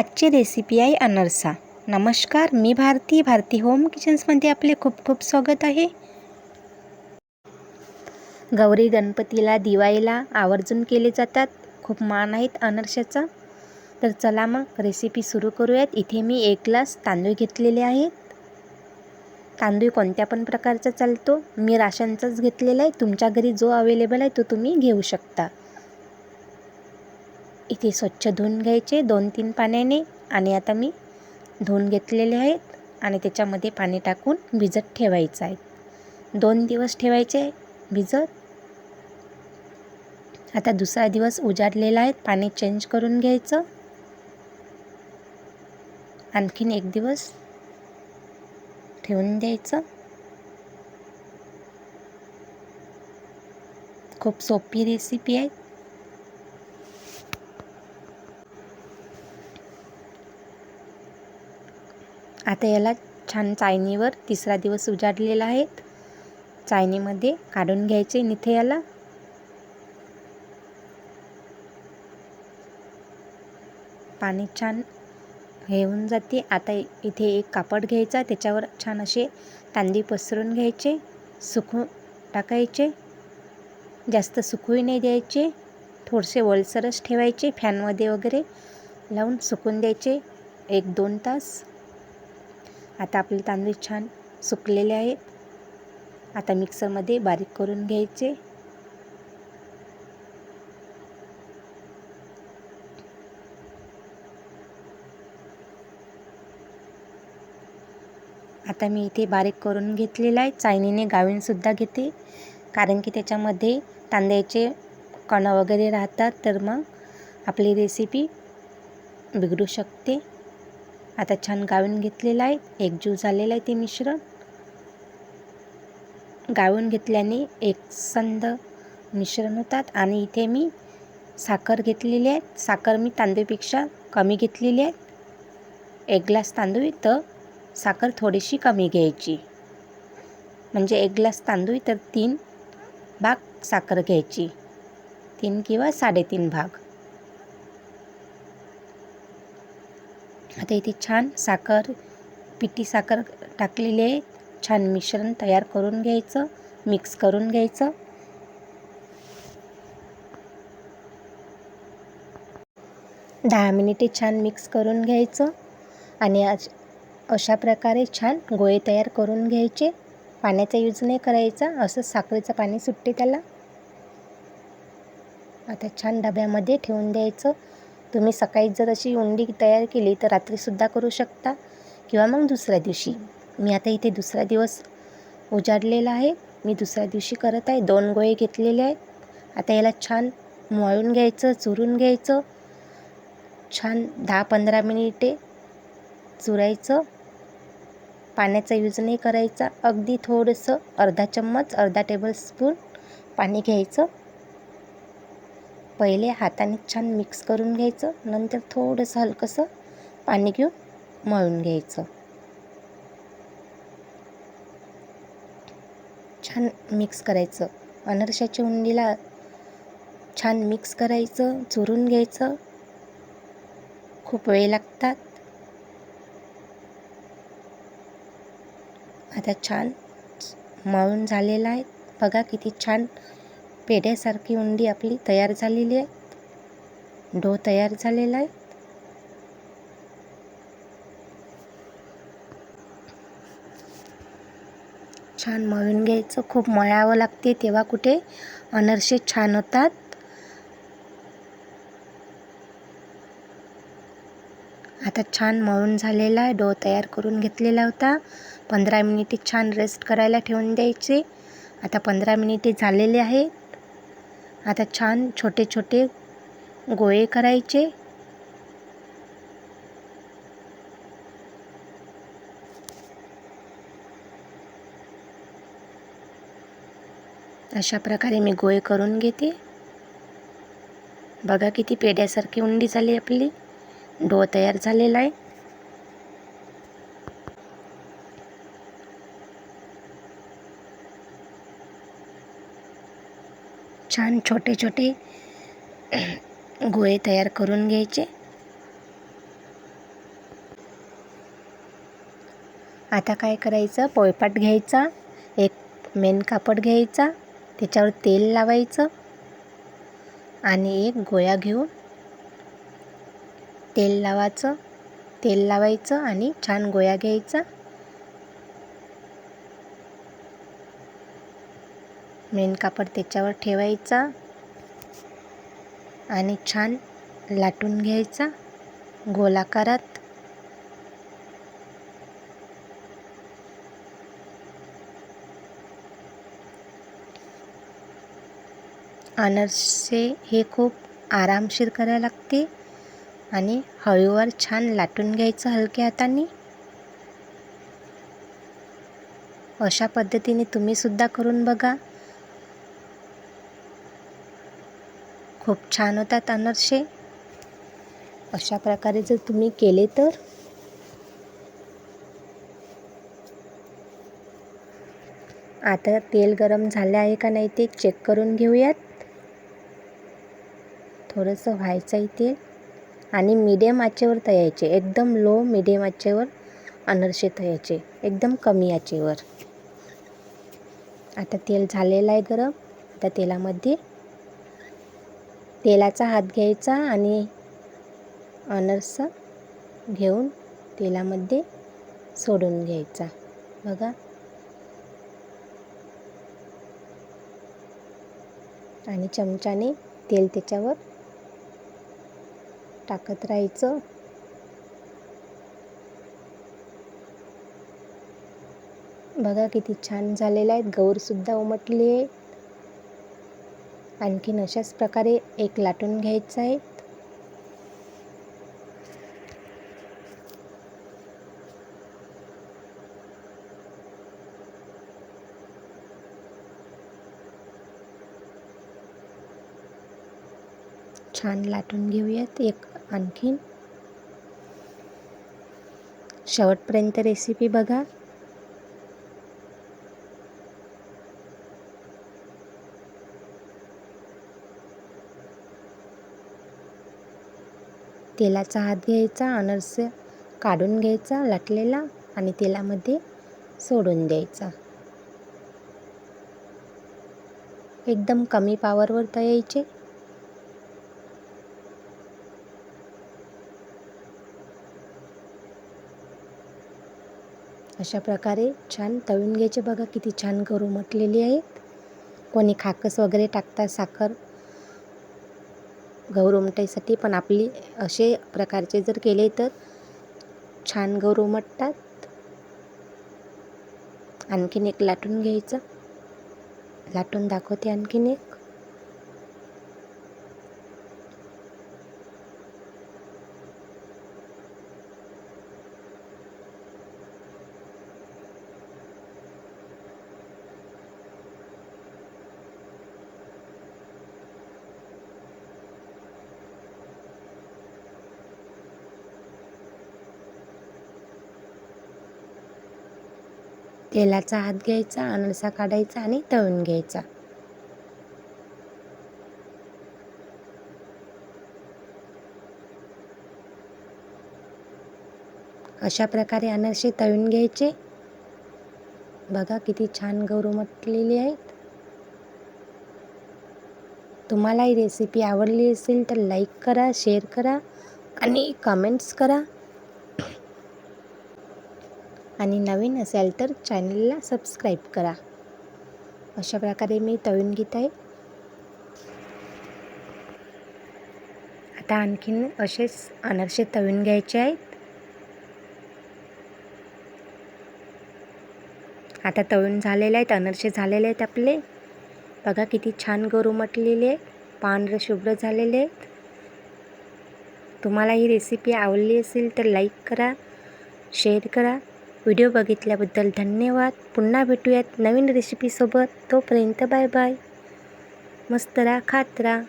आजची रेसिपी आहे अनरसा. नमस्कार मी भारती. भारती होम किचन्समध्ये आपले खूप खूप स्वागत आहे. गौरी गणपतीला दिवाळीला आवर्जून केले जातात. खूप मान आहेत अनरशाचा. तर चला मग रेसिपी सुरू करूयात. इथे मी एक ग्लास तांदूळ घेतलेले आहेत. तांदूळ कोणत्या पण प्रकारचा चालतो. मी राशनचाच घेतलेला आहे. तुमच्या घरी जो अवेलेबल आहे तो तुम्ही घेऊ शकता. इथे स्वच्छ धुवून घ्यायचे दोन तीन पाण्याने. आणि आता मी धुवून घेतलेले आहेत आणि त्याच्यामध्ये पाणी टाकून भिजत ठेवायचं आहे. दोन दिवस ठेवायचे भिजत. आता दुसरा दिवस उजाडलेला आहे पाणी चेंज करून घ्यायचं. आणखीन एक दिवस ठेवून द्यायचं. खूप सोपी रेसिपी आहे. आता याला छान चायनीवर तिसरा दिवस उजाडलेला आहे. चायनीमध्ये काढून घ्यायचे निथे याला पाणी छान हे होऊन जाते. आता इथे एक कापड घ्यायचा त्याच्यावर छान असे तांदी पसरून घ्यायचे सुकू टाकायचे जास्त सुकूही नाही द्यायचे थोडेसे वळसरच ठेवायचे फॅनमध्ये वगैरे लावून सुकून द्यायचे एक दोन तास. आता आपले तांदूळ छान सुकलेले आहेत. आता मिक्सरमध्ये बारीक करून घ्यायचे. आता मी इथे बारीक करून घेतलेला आहे. चायनीने गावीनसुद्धा घेते. कारण की त्याच्यामध्ये तांदळाचे कणं वगैरे राहतात. तर मग आपली रेसिपी बिघडू शकते. आता छान गाळून घेतलेलं आहे. एकजीव झालेलं आहे ते मिश्रण. गाळून घेतल्याने एकसंध मिश्रण होतात आणि इथे मी साखर घेतलेली आहे. साखर मी तांदूळपेक्षा कमी घेतलेली आहे. एक ग्लास तांदूळ तर साखर थोडीशी कमी घ्यायची. म्हणजे एक ग्लास तांदूळ तर तीन भाग साखर घ्यायची. तीन किंवा साडेतीन भाग. आता इथे छान साखर पिठी साखर टाकलेली आहे. छान मिश्रण तयार करून घ्यायचं मिक्स करून घ्यायचं. दहा मिनिटे छान मिक्स करून घ्यायचं आणि अशा प्रकारे छान गोळे तयार करून घ्यायचे. पाण्याचा यूज नाही करायचा असं साखरेचं पाणी सुटते त्याला. आता छान डब्यामध्ये ठेवून द्यायचं. तुम्ही सकाळी जर अशी उंडी तयार केली तर रात्रीसुद्धा करू शकता किंवा मग दुसऱ्या दिवशी. मी आता इथे दुसरा दिवस उजाडलेला आहे. मी दुसऱ्या दिवशी करत आहे. दोन गोळे घेतलेले आहेत. आता याला छान मळून घ्यायचं चुरून घ्यायचं. छान दहा पंधरा मिनिटे चुरायचं. पाण्याचा यूज नाही करायचा. अगदी थोडंसं अर्धा चम्मच अर्धा टेबलस्पून पाणी घ्यायचं. पहिले हाताने छान मिक्स करून घ्यायचं. नंतर थोडंसं हलकंसं पाणी घेऊन मळून घ्यायचं. छान मिक्स करायचं. अनरशाच्या उंडीला छान मिक्स करायचं चुरून घ्यायचं. खूप वेळ लागतात. आता छान मळून झालेला आहे. बघा किती छान पेढ्यासारखी उंडी आपली तयार झालेली आहे. डो तयार झालेला आहे. छान मळून घ्यायचं. खूप मळावं लागते तेव्हा कुठे अनरसे छान होतात. आता छान मळून झालेला आहे. डो तयार करून घेतलेला होता. पंधरा मिनिटे छान रेस्ट करायला ठेवून द्यायचे. आता पंधरा मिनिटे झालेले आहेत. आता छान छोटे छोटे गोळे करायचे. अशा प्रकारे मी गोळे करून घेते. बघा किती पेड्यासारखी उंडी झाली आपली. डो तयार झालेला आहे. छान छोटे छोटे गोळे तयार करून घ्यायचे. आता काय करायचं? पोळपाट घ्यायचा एक मेन कापड घ्यायचा त्याच्यावर तेल लावायचं आणि एक गोळ्या घेऊन तेल लावायचं तेल लावायचं आणि छान गोळ्या घ्यायचा. मेन कापड त्याच्यावर ठेवायचा. आणि छान लाटून घ्यायचा गोलाकारात. अनारसे हे खूप आरामशीर करायला लागते. आणि हळूवर छान लाटून घ्यायचं हलक्या हाताने. अशा पद्धतीने तुम्हीसुद्धा करून बघा. खूप छान होतात अनारसे अशा प्रकारे जर तुम्ही केले तर? आता तेल गरम झाले आहे का नाही ते चेक करून घेऊयात. थोडंसं व्हायचं आहे तेल. आणि मीडियम आचेवर तयायचे एकदम लो मीडियम आचेवर अनरसे तयायचे एकदम कमी आचेवर. आता तेल झालेलं आहे गरम. आता तेलामध्ये तेलाचा हात घ्यायचा आणि अनरसा घेऊन तेलामध्ये सोडून घ्यायचा. बघा. आणि चमच्याने तेल त्याच्यावर टाकत राहायचं. बघा किती छान झालेले आहेत गौरसुद्धा उमटली आहे. आणखीन अशाच प्रकारे एक लाटून घ्यायचं आहे. छान लाटून घेऊयात एक आणखीन. शेवटपर्यंत रेसिपी बघा. तेलाचा हात घ्यायचा अनरसे काढून घ्यायचा लाटलेला आणि तेलामध्ये सोडून द्यायचा. एकदम कमी पावरवर तळायचे. अशा प्रकारे छान तळून घ्यायचे. बघा किती छान करू म्हटलेली आहेत. कोणी खाकस वगैरे टाकतात साखर गौर उमटायसाठी पण आपली असे प्रकारचे जर केले तर छान गौर उमटतात आणखीन एक लाटून घ्यायचं. लाटून दाखवते आणखीन एक. तेलाचा हात घ्यायचा अनरसा काढायचा आणि तळून घ्यायचा. अशा प्रकारे अनारसे तळून घ्यायचे. बघा किती छान गौरव म्हटलेली आहेत. तुम्हाला ही रेसिपी आवडली असेल तर लाईक करा शेअर करा आणि कमेंट्स करा. आणि नवीन असेल तर चॅनलला सबस्क्राईब करा. अशा प्रकारे मी तळून घेत आहे. आता आणखीन असेच अनारसे तळून घ्यायचे आहेत. आता तळून झालेले आहेत अनारसे झालेले आहेत आपले. बघा किती छान गरू म्हटलेले पांढरे शुभ्र झालेले आहेत. तुम्हाला ही रेसिपी आवडली असेल तर लाईक करा शेअर करा. व्हिडिओ बघितल्याबद्दल धन्यवाद. पुन्हा भेटूयात नवीन रेसिपीसोबत तोपर्यंत बाय बाय. मस्त राहा खात राहा.